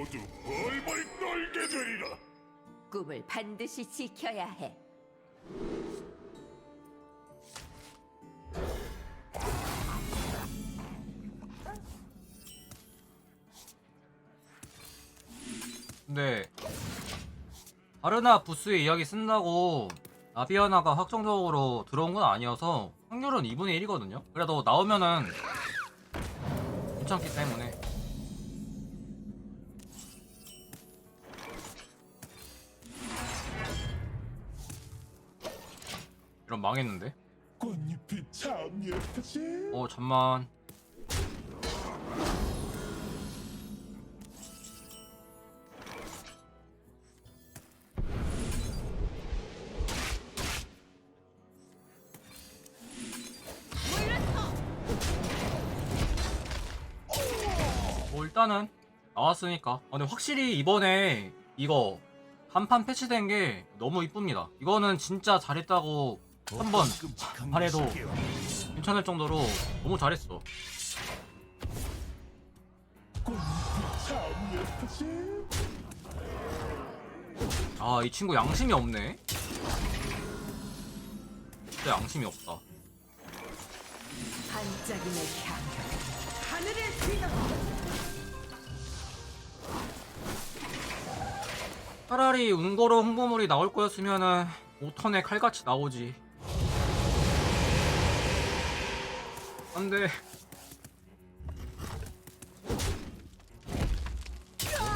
모두 벌벌 떨게 되리라. 꿈을 반드시 지켜야 해. 근데 아르나 부스의 이야기 쓴다고 나비아나가 확정적으로 들어온 건 아니어서 확률은 2분의 1이거든요. 그래도 나오면은 괜찮기 때문에 이런 망했는데? 꽃잎이 참 예쁘지. 어 잠만 뭐 일단은 나왔으니까 아, 근데 확실히 이번에 이거 한판 패치된 게 너무 이쁩니다 이거는 진짜 잘했다고 한번 말해도 괜찮을 정도로 너무 잘했어. 아 이 친구 양심이 없네 진짜 양심이 없다 반짝임의 향. 하늘을 휘날려. 차라리 운거로 홍보물이 나올 거였으면은 5턴에 칼같이 나오지 안돼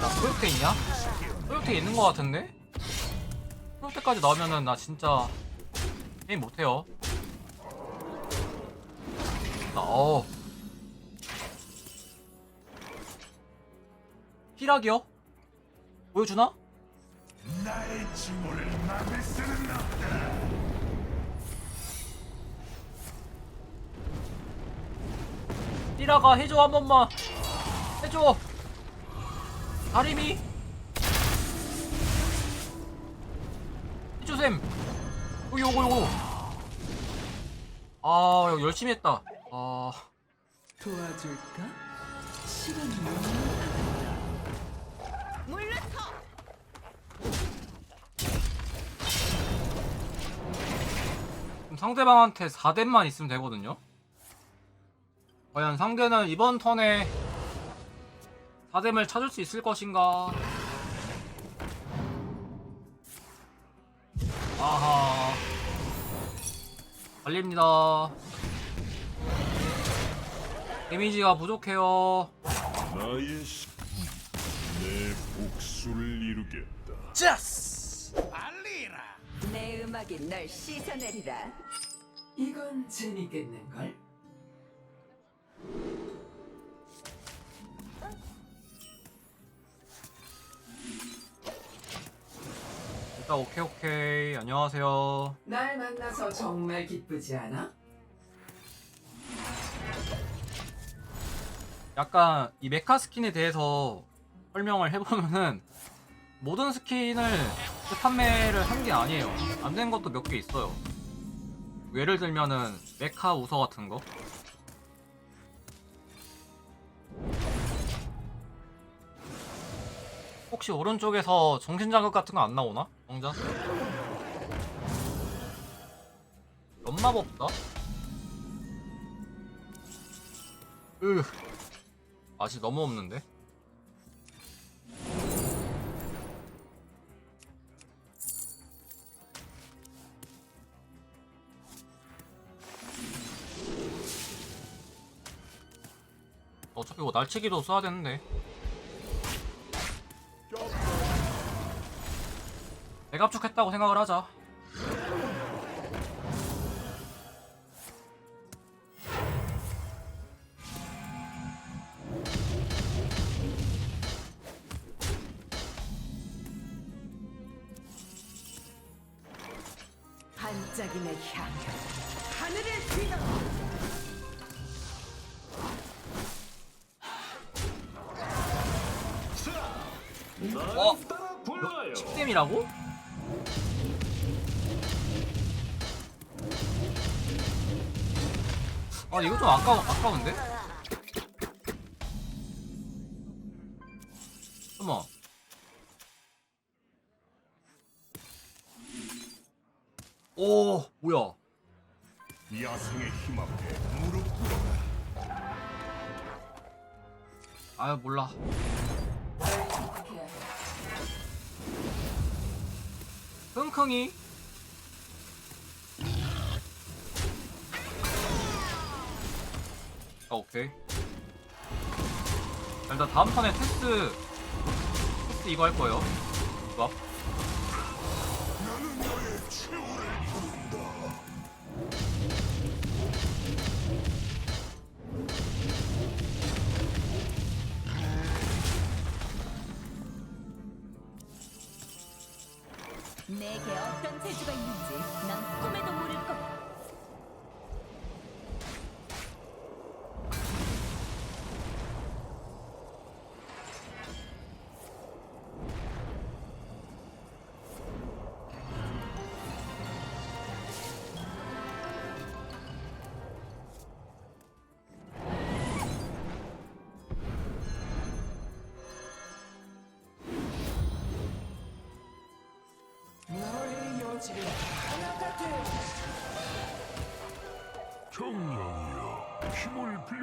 나 소욕대 있냐? 소욕대 있는 거 같은데? 소욕대까지 나오면은 나 진짜 게임 못해요 나 어. 희락이요? 보여주나? 나의 징후를 막을 수는 없다. 삐라가 해줘 한 번만. 해줘. 다리미. 해줘쌤. 여기 요거 요거. 아 열심히 했다. 아. 도와줄까? 시간이 물러서. 그럼 상대방한테 4댐만 있으면 되거든요 과연 상대는 이번 턴에 4댐을 찾을 수 있을 것인가 아하 달립니다 데미지가 부족해요 나의 시... 내 복수를 이루겠다. 짜스 내 음악이 널 씻어내리라. 이건 재밌겠는걸? 일단 오케이 오케이 안녕하세요 날 만나서 정말 기쁘지 않아? 약간 이 메카 스킨에 대해서 설명을 해보면은 모든 스킨을 판매를 한 게 아니에요. 안 된 것도 몇 개 있어요. 예를 들면은 메카 우서 같은 거. 혹시 오른쪽에서 정신자극 같은 거 안 나오나? 정자? 연마법 없다? 으 맛이 너무 없는데? 어차피 이거 날치기도 써야 되는데 대갑축했다고 생각을 하자 아 이거 좀 아까워, 아까운데? 어머. 오, 뭐야? 야생의 힘 앞에 무릎 꿇어라. 아유 몰라. 킁킁이. 아, 오케이. 일단 다음 판에 테스트 테스트 이거 할 거예요. 좋아. 내게 어떤 재주가 있는지 난 꿈에도 모를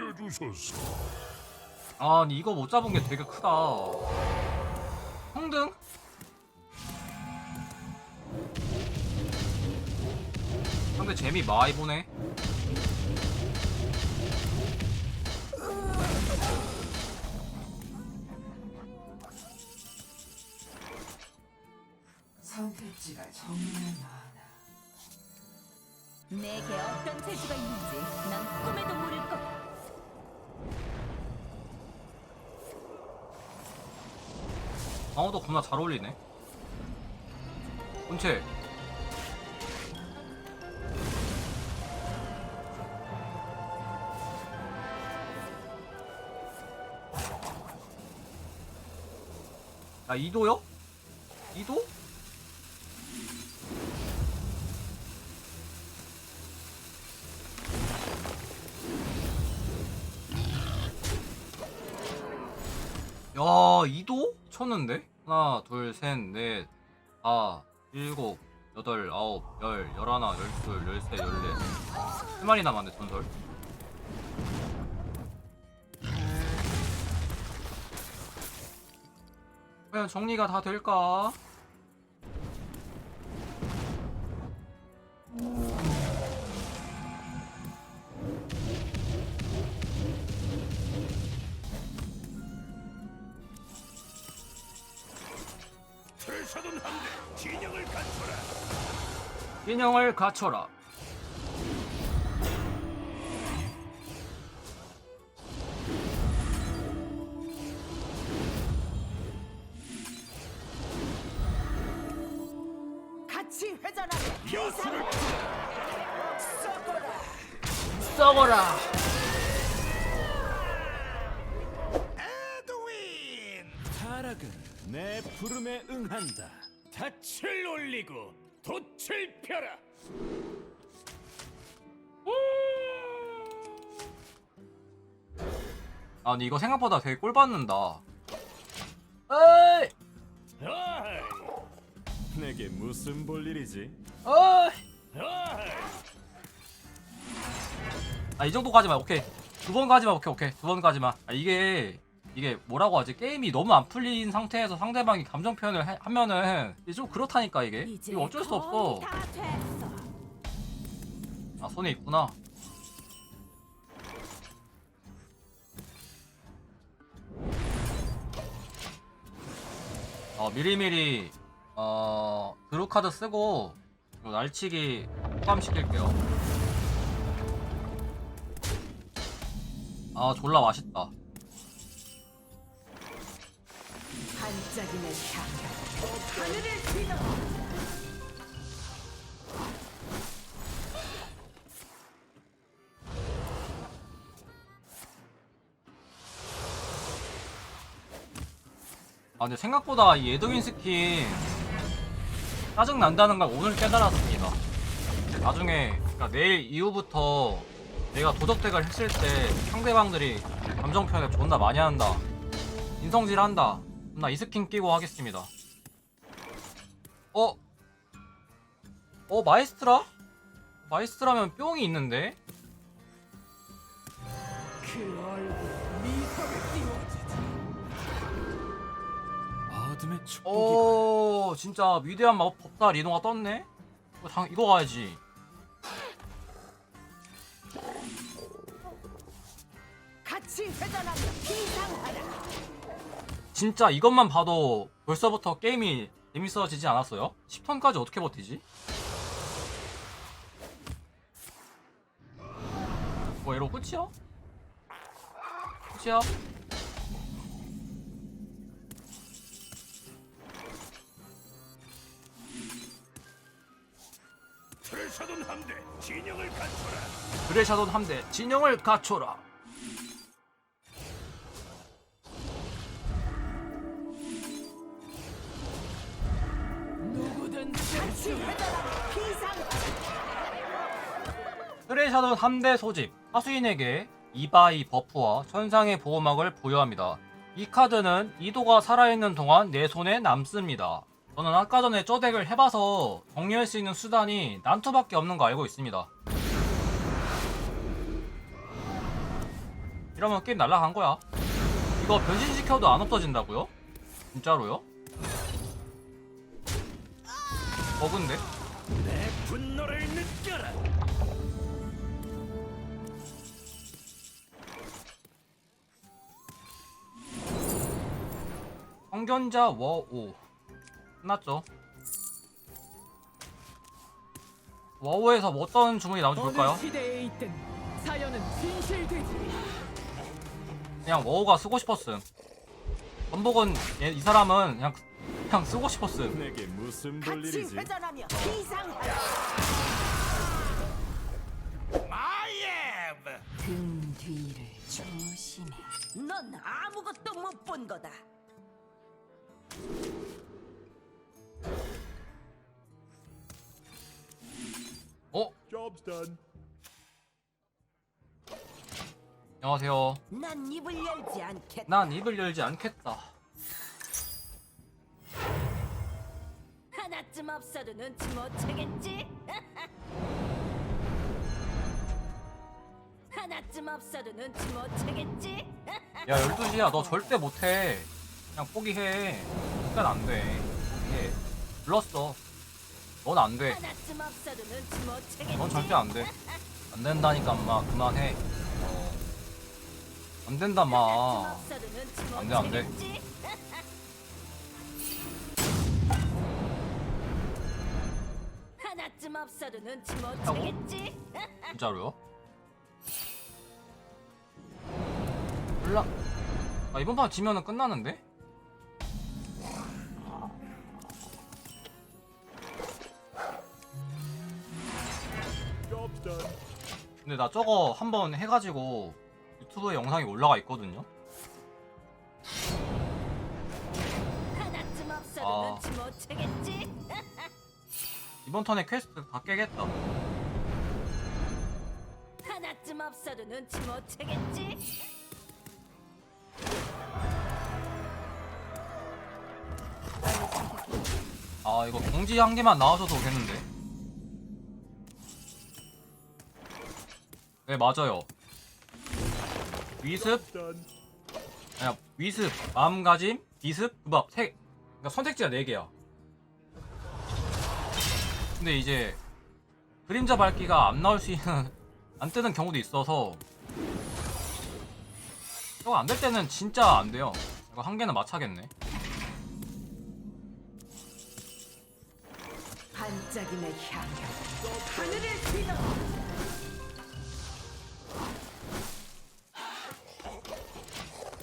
힘을 빌려주소서. 아, 근데 이거 못 잡은 게 되게 크다. 홍등? 상대 재미 많이 보네. 선택지가 정말 많아. 내게 어떤 재주가 있는지 난 꿈에도 모를 거 방어도 겁나 잘 어울리네. 본체. 아, 이도요? 이도? 야, 이도? 쳤는데? 하나, 둘, 셋, 넷, 다, 일곱, 여덟, 아홉, 열, 열하나, 열둘, 열세, 열넷. 세 마리 남았네, 전설. 과연 정리가 다 될까? 인형을 갖춰라. 같이 회전하며 야수를 썩어라. 에드윈! 타락은 내 부름에 응한다. 닻을 올리고 돛을 펴라. 아, 근데 이거 생각보다 되게 꼴 받는다. 에이! 어이! 내게 무슨 볼 일이지? 어이! 어이! 아, 이 정도까지만, 오케이. 두 번까지만, 오케이, 오케이. 두 번까지만. 아, 이게, 이게 뭐라고 하지? 게임이 너무 안 풀린 상태에서 상대방이 감정 표현을 해- 하면은, 이게 좀 그렇다니까, 이게. 이거 어쩔 수 없어. 아, 손에 있구나. 어, 미리미리, 어, 드루 카드 쓰고, 이거 날치기 포함시킬게요. 아, 졸라 맛있다. 반짝이는 향연. 하늘을 휘날아. 아, 근데 생각보다 이 에드윈 스킨 짜증 난다는 걸 오늘 깨달았습니다. 나중에, 그러니까 내일 이후부터 내가 도적대결 했을 때 상대방들이 감정 표현을 존나 많이 한다. 인성질 한다. 나 이 스킨 끼고 하겠습니다. 어? 어 마이스트라? 마이스트라면 뿅이 있는데? 오 진짜 위대한 마법 법사 리노가 떴네? 이거, 당, 이거 가야지. 같이 회전하며 비상하라. 진짜 이것만 봐도 벌써부터 게임이 재밌어지지 않았어요? 10턴까지 어떻게 버티지? 뭐 이러고 끝이야? 끝이야? 트레샤돈 함대 진영을 갖춰라 그레샤돈 함대 진영을 갖춰라 그레샤돈 함대 소집 하수인에게 이바이 버프와 천상의 보호막을 부여합니다. 이 카드는 이도가 살아있는 동안 내 손에 남습니다. 저는 아까 전에 쪼덱을 해봐서 정리할 수 있는 수단이 난투밖에 없는 거 알고 있습니다. 이러면 게임 날라간 거야. 이거 변신시켜도 안 없어진다고요? 진짜로요? 버그인데? 내 분노를 느껴라 성견자 워오 끝났죠 워오에서 뭐 어떤 주문이 나오는지 볼까요? 시대에 있든 사연은 진실되지. 그냥 워오가 쓰고 싶었음 전복은 얘- 이 사람은 그냥 그냥 쓰고 싶었음 내게 무슨 같이 볼일이지? 회전하며 비상하라. 마예브 등 뒤를 조심해. 넌 아무것도 못 본 거다. 어? Job's done 안녕하세요 난 입을 열지 않겠다. 난 입을 열지 않겠다 하나쯤 없어도 눈치 못 채겠지? 하나쯤 없어도 눈치 못 채겠지? 야 12시야 너 절대 못해 그냥 포기해 시간 안돼 예 불렀어 넌 안돼 하나쯤 없어도 눈치 못 채겠지? 넌 절대 안돼 안 된다니까 엄마 그만해 어. 안 된다 하나쯤 마 없어도 눈치 못 안 돼, 안 돼. 채겠지? 하나쯤 없어도 눈치 못? 채겠지? 진짜로요? 몰라 아 이번 판 지면은 끝나는데? 근데 나 저거 한번 해가지고 유튜브에 영상이 올라가 있거든요 이번 턴에 퀘스트 다 깨겠다. 하나쯤 없어도 눈치 못 채겠지? 아 이거 공지 한 개만 나와줘도 되겠는데. 네 맞아요. 위습. 아니 위습 마음가짐 비습 구박 세 그러니까 선택지가 4개야 근데 이제 그림자 밝기가 안 나올 수 있는 안 뜨는 경우도 있어서 이거 안 될 때는 진짜 안 돼요 이거 한 개는 맞차겠네 반짝임의 향연 하늘을 휘날려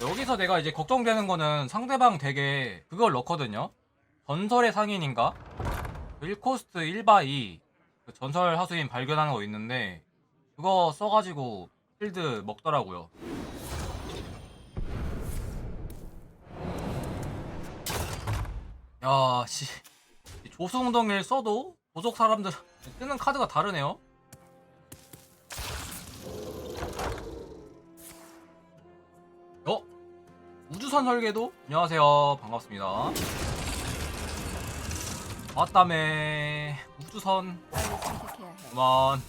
여기서 내가 이제 걱정되는 거는 상대방 덱에 그걸 넣거든요. 전설의 상인인가? 1코스트 1바이 그 전설 하수인 발견하는 거 있는데 그거 써가지고 필드 먹더라고요. 야, 씨. 이 조수웅덩이를 써도 도적 사람들 뜨는 카드가 다르네요. 어? 우주선 설계도 안녕하세요 반갑습니다 왔다매 우주선 빨리 선택해야 해. 그만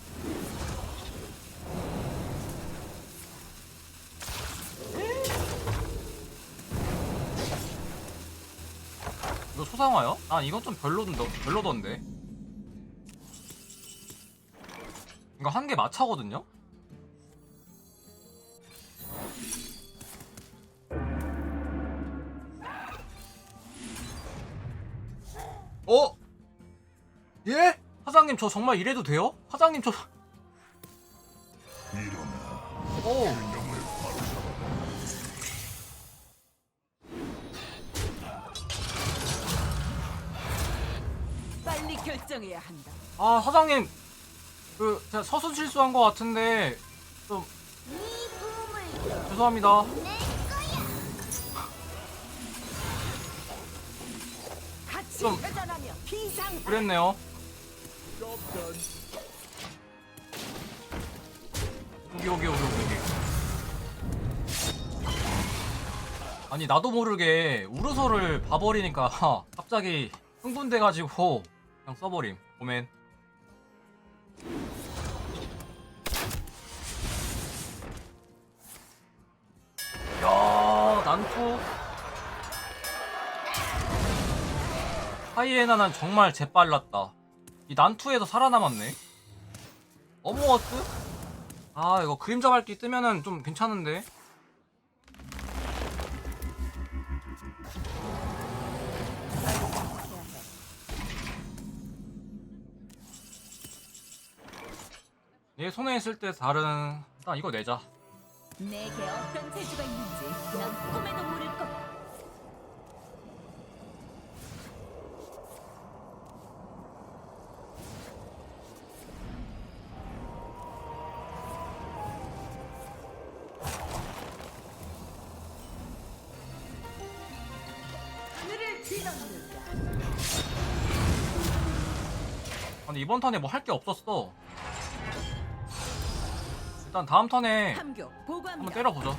이거 소상화요? 아 이건 좀 별로던데 별로던데 이거 한 개 마차거든요? 사장님 저 정말 이래도 돼요? 사장님 저 오. 빨리 결정해야 한다. 아 사장님 그 제가 서순 실수한 것 같은데 좀 죄송합니다. 같이 좀- 회전하며 비상. 그랬네요. Done. 여기 여기 여기. 아니 나도 모르게 우르소를 봐버리니까 갑자기 흥분돼가지고 그냥 써버림. 오멘. 야 난투. 하이에나는 정말 재빨랐다. 이 난투에서 살아남았네. 어머어스? 아 이거 그림자 밝기 뜨면은 좀 괜찮은데 얘 손에 있을 때 다른 일단 이거 내자 내게 어떤 재주가 있는지 넌 꿈에도 모를 거 이번 턴에 뭐 할 게 없었어 일단 다음 턴에 한번. 때려보자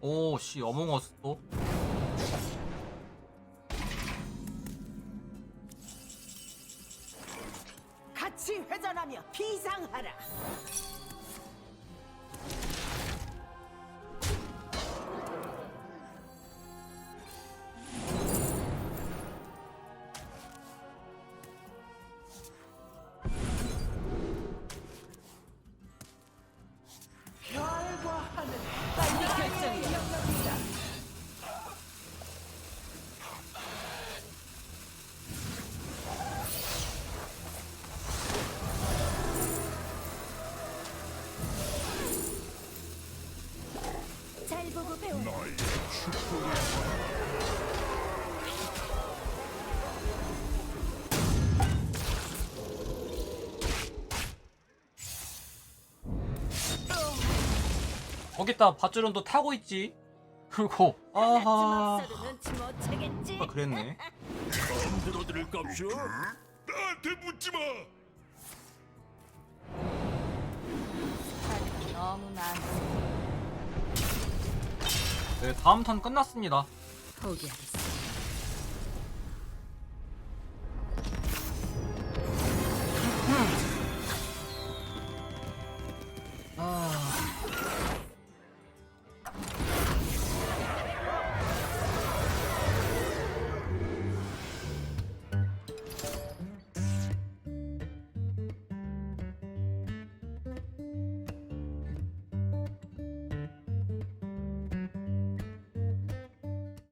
오씨 어몽어스 또 같이 회전하며 비상하라. 잘 보고 배워. 거기다 밧줄은 타고 있지 그리고 아하 주먹 눈치 못 채겠지. 아, 그랬네 값이오. 나한테 묻지 마. 네 다음 턴 끝났습니다 포기하겠어.